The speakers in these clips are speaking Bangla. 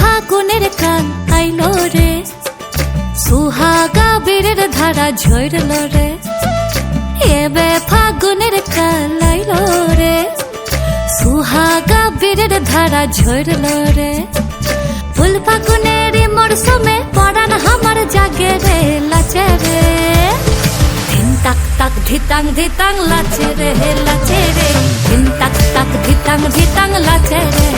ফাগুনের কান আইলো রে সুহাগা বীরের ধারা ঝরল রে। এবে ফাগুনের কান আইলো সুহাগা বীরের ধারা ঝরল রে। ফুল ফাগুনের মরশুমে পড়ান আমার জাগে রে, লাচে রে। ধিন তাক তাক ধিতাং ধিতাং, লাচে রে লাচে রে। ধিন তাক তাক ধিতাং ধিতাং, লাচে রে।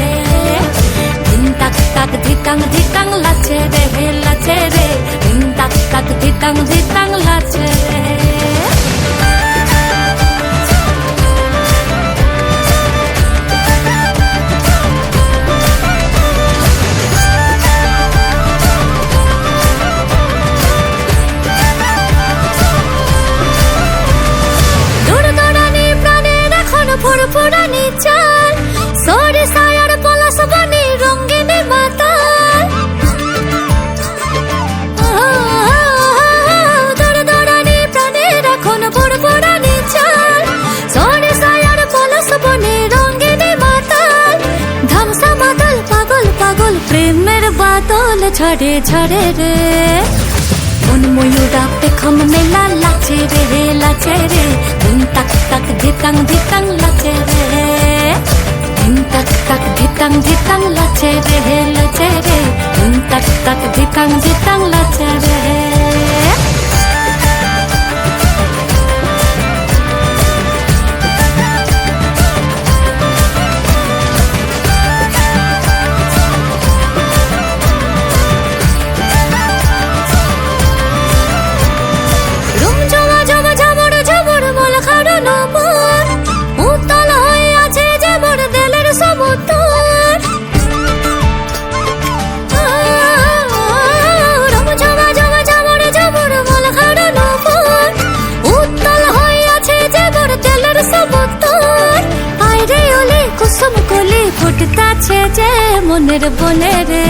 ঝড়ে ঝড়ে রে। মন ময়ূরা পেখম মেলা লাচে রে লাচে রে। দিন তাক তাক ধিতাং ধিতাং লাচে রে। দিন তাক তাক ধিতাং ধিতাং লাচে রে লাচে রে। দিন তাক তাক ধিতাং ধিতাং লাচে রে। ফুটতাছে যে মনের বনে রে।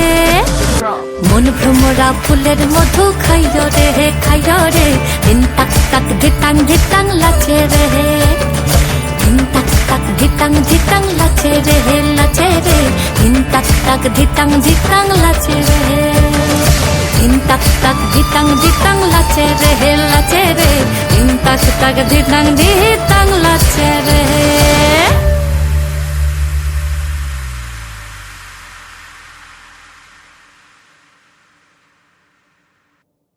মন ভ্রমরা ফুলের মধু খাইর রে খাইর রে। দিন তাক তাক ধিতাং ধিতাং লাচে রে দিন তাক তাক ধিতাং ধিতাং লাচে রে লাচে রে। দিন তাক তাক ধিতাং ধিতাং লাচে রে দিন তাক তাক ধিতাং ধিতাং লাচে রে লাচে রে। দিন তাক তাক রে